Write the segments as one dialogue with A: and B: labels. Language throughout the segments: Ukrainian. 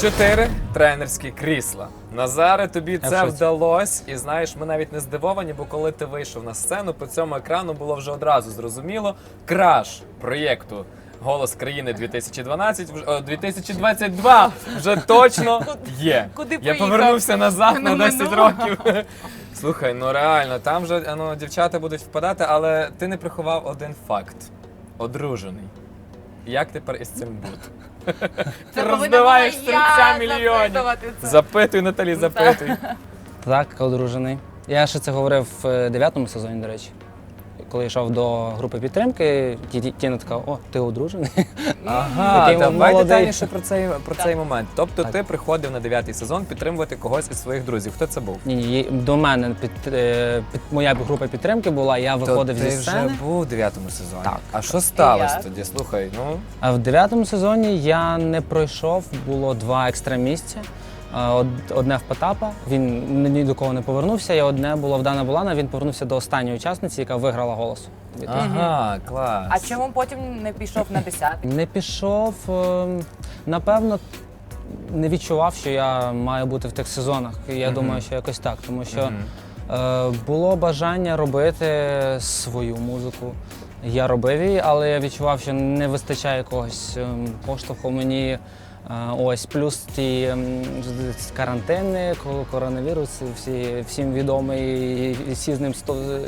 A: Чотири тренерські крісла. Назаре, тобі це
B: в шоці.
A: вдалося, і знаєш, ми навіть не здивовані, бо коли ти вийшов на сцену, по цьому екрану було вже одразу зрозуміло. Краш проєкту Голос країни 2012, вже- 2022 вже точно є.
C: куди
A: Я повернувся назад на
C: На
A: 10 років. Слухай, ну реально, там вже ну, дівчата будуть впадати, але ти не приховав один факт: одружений. Як тепер із цим бути? Ти розбиваєш серця мільйонів. Запитуй, Наталі, запитуй.
B: Так, одружений. Я ще це говорив в дев'ятому сезоні, до речі. Коли йшов до групи підтримки, Ті- Ті- Тіна така, о, ти одружений.
A: Ага,
B: Такий
A: давай
B: молодий.
A: детальніше про цей, про цей момент. Тобто
B: Так.
A: ти приходив на дев'ятий сезон підтримувати когось із своїх друзів. Хто це був?
B: Ні, ні, до мене під, е, під, моя група підтримки була, я виходив
A: То ти
B: зі сцени.
A: вже був у дев'ятому сезоні.
B: Так.
A: А що сталося
C: як?
A: тоді? Слухай, ну
B: А в дев'ятому сезоні я не пройшов, було два екстра місця. Е, од- Одне в Потапа, він ні до кого не повернувся, і одне було в Дана Булана, він повернувся до останньої учасниці, яка виграла голос.
A: ага, клас.
C: А чому потім не пішов на 10?
B: Не пішов, ем, напевно, не відчував, що я маю бути в тих сезонах. Я думаю, що якось так, тому що е, було бажання робити свою музику. Я робив її, але я відчував, що не вистачає якогось ем, поштовху мені. Ось плюс ті карантини, коли коронавірус, всі, всім відомий, і всі з ним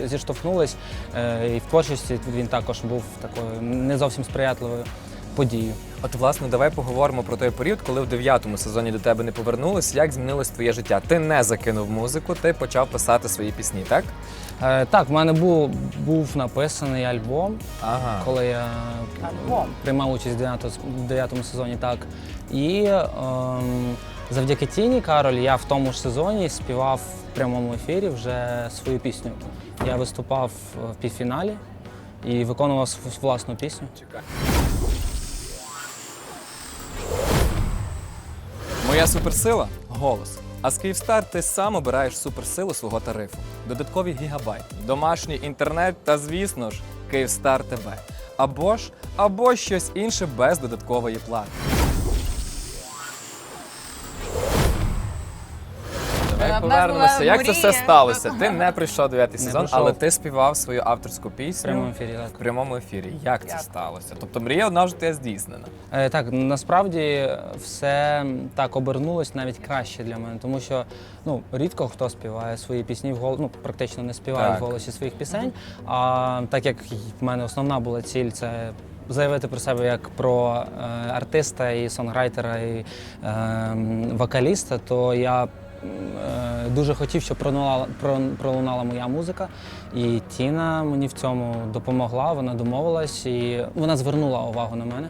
B: зіштовхнулись. Е, І в творчості він також був такою не зовсім сприятливою подією.
A: От, власне, давай поговоримо про той період, коли в дев'ятому сезоні до тебе не повернулись. Як змінилось твоє життя? Ти не закинув музику, ти почав писати свої пісні, так?
B: Е, Так, в мене був, був написаний альбом,
A: Ага.
B: коли я
C: Альбом?
B: приймав участь в 9 дев'ятому сезоні. Так. І ем, завдяки Тіні Кароль я в тому ж сезоні співав в прямому ефірі вже свою пісню. Я виступав в півфіналі і виконував власну пісню.
A: Моя суперсила голос. А з Київстар ти сам обираєш суперсилу свого тарифу. Додаткові гігабайти, домашній інтернет та, звісно ж, Київстар ТВ. Або ж, або щось інше без додаткової плати. Повернемося. Як це все сталося? Ти не прийшов дев'ятий сезон,
B: прийшов.
A: але ти співав свою авторську пісню В
B: прямому ефірі.
A: в прямому ефірі. Як це сталося? Тобто мрія одна вже тебе здійснена.
B: Е, Так, насправді все так обернулось навіть краще для мене, тому що ну рідко хто співає свої пісні в голос, ну практично не співає
A: Так.
B: в голосі своїх пісень. А так як в мене основна була ціль, це заявити про себе як про е, артиста і сонграйтера, і е, м, вокаліста, то я. Е, Дуже хотів, щоб пролунала, пролунала моя музика, і Тіна мені в цьому допомогла. Вона домовилась і вона звернула увагу на мене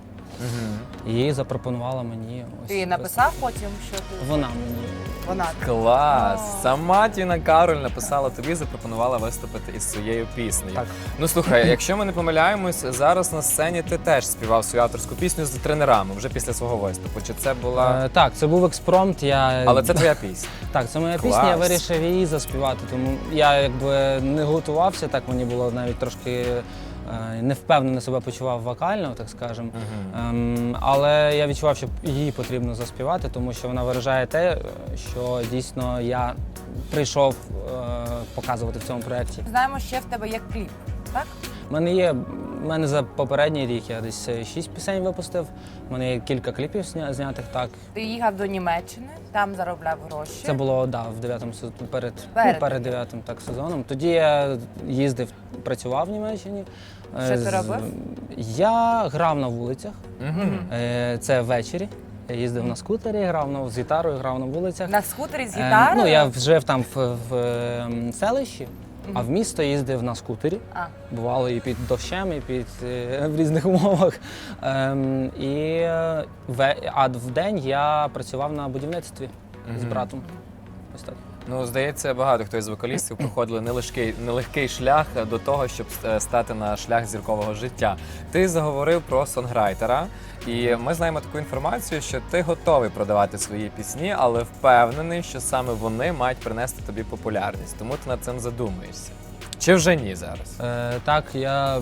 B: і запропонувала мені ось.
C: Ти
B: ось-
C: написав потім, що ти
B: Вона мені.
C: вона.
A: Клас! Сама Тіна Кароль написала тобі, запропонувала виступити із своєю піснею.
B: Так.
A: Ну слухай, якщо ми не помиляємось, зараз на сцені ти теж співав свою авторську пісню з тренерами вже після свого виступу. Чи це була.
B: Е, так, це був експромт. Я...
A: Але це твоя пісня.
B: Так, це моя
A: Клас.
B: пісня, я вирішив її заспівати. Тому я якби не готувався, так мені було навіть трошки е, невпевнено себе почував вокально, так скажемо. Ем, але я відчував, що її потрібно заспівати, тому що вона виражає те, що дійсно я прийшов е, показувати в цьому проєкті.
C: Знаємо, ще в тебе є кліп, так?
B: У мене є в мене за попередній рік я десь е, шість пісень випустив. У мене є кілька кліпів зня- знятих так.
C: Ти їхав до Німеччини, там заробляв гроші.
B: Це було да, в дев'ятому перед,
C: Перед.
B: ну, перед дев'ятим так сезоном. Тоді я їздив, працював в Німеччині. Е,
C: Що ти
B: з-
C: робив?
B: Я грав на вулицях. Е, Це ввечері. Я їздив на скутері, грав на, з гітарою, грав на вулицях.
C: На скутері з
B: Е. Ну, я жив там в, в ем, селищі, а в місто їздив на скутері.
C: А.
B: Бувало і під дощем, і під е, в різних умовах. Ем, і в ве- а в день я працював на будівництві з братом. Ось так.
A: Ну, здається, багато хто із вокалістів проходили нелегкий, нелегкий шлях до того, щоб е, стати на шлях зіркового життя. Ти заговорив про сонграйтера, і ми знаємо таку інформацію, що ти готовий продавати свої пісні, але впевнений, що саме вони мають принести тобі популярність. Тому ти над цим задумуєшся. Чи вже ні зараз?
B: Е, так, я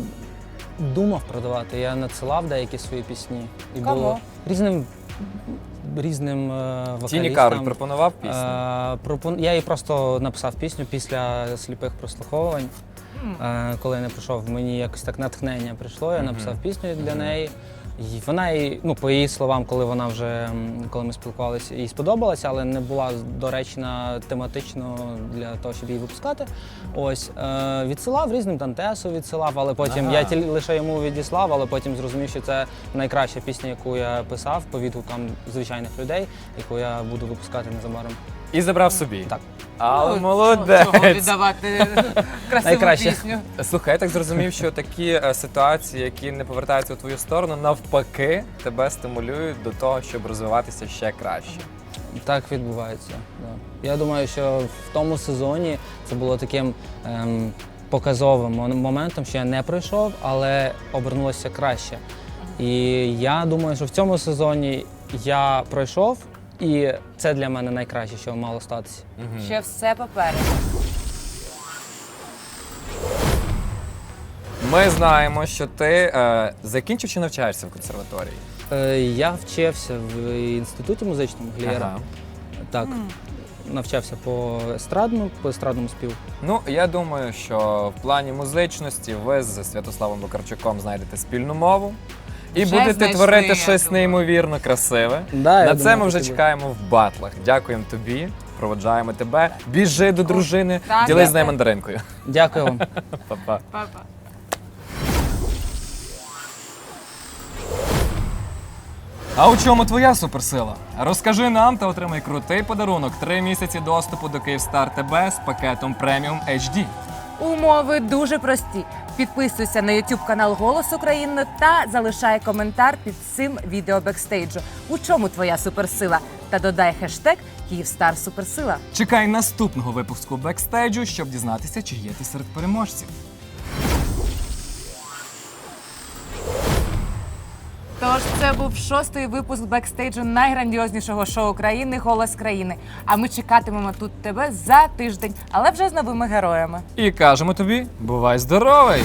B: думав продавати. Я надсилав деякі свої пісні. І
C: Кого?
B: було різним різним е, вокалістам.
A: Тіні Кароль пропонував пісню.
B: Е, пропон... Я їй просто написав пісню після сліпих прослуховувань. Е, коли я не прийшов, мені якось так натхнення прийшло. Я написав пісню для неї. І вона їй, ну по її словам, коли вона вже коли ми спілкувалися, їй сподобалася, але не була доречна тематично для того, щоб її випускати. Ось е, відсилав різним Дантесу, відсилав, але потім
A: Ага.
B: я тіль, лише йому відіслав, але потім зрозумів, що це найкраща пісня, яку я писав по відгукам звичайних людей, яку я буду випускати незабаром.
A: І забрав собі.
B: Так.
A: Але
C: Ну,
A: молодець.
C: Чого віддавати красиву
B: Найкраще.
C: пісню.
A: Слухай, я так зрозумів, що такі е, ситуації, які не повертаються у твою сторону, навпаки, тебе стимулюють до того, щоб розвиватися ще краще.
B: Так відбувається. Да. Я думаю, що в тому сезоні це було таким ем, показовим мон- моментом, що я не пройшов, але обернулося краще. І я думаю, що в цьому сезоні я пройшов, і це для мене найкраще, що мало статися.
C: Ще все попереду.
A: Ми знаємо, що ти е, закінчив чи навчаєшся в консерваторії?
B: Е, я вчився в інституті музичному Глієра.
A: Ага.
B: Так, навчався по естрадному, по естрадному співу.
A: Ну, я думаю, що в плані музичності ви з Святославом Бокарчуком знайдете спільну мову і
C: Вже
A: будете
C: знайшли,
A: творити
C: я
A: щось
C: думаю.
A: неймовірно красиве.
B: Да, я
A: На це
B: думаю,
A: ми вже
B: так і буде.
A: чекаємо в батлах. Дякуємо тобі, проводжаємо тебе. Біжи до дружини,
C: Так,
A: ділись з
C: дякую.
A: нею мандаринкою.
B: Дякую вам.
A: Па-па.
C: Папа.
A: А у чому твоя суперсила? Розкажи нам та отримай крутий подарунок. Три місяці доступу до Київстар ТБ з пакетом преміум HD.
C: Умови дуже прості. Підписуйся на YouTube канал Голос України та залишай коментар під цим відео бекстейджу. У чому твоя суперсила? Та додай хештег Київстар Суперсила.
A: Чекай наступного випуску бекстейджу, щоб дізнатися, чи є ти серед переможців.
C: Тож це був шостий випуск бекстейджу найграндіознішого шоу країни Голос країни. А ми чекатимемо тут тебе за тиждень, але вже з новими героями.
A: І кажемо тобі: бувай здоровий!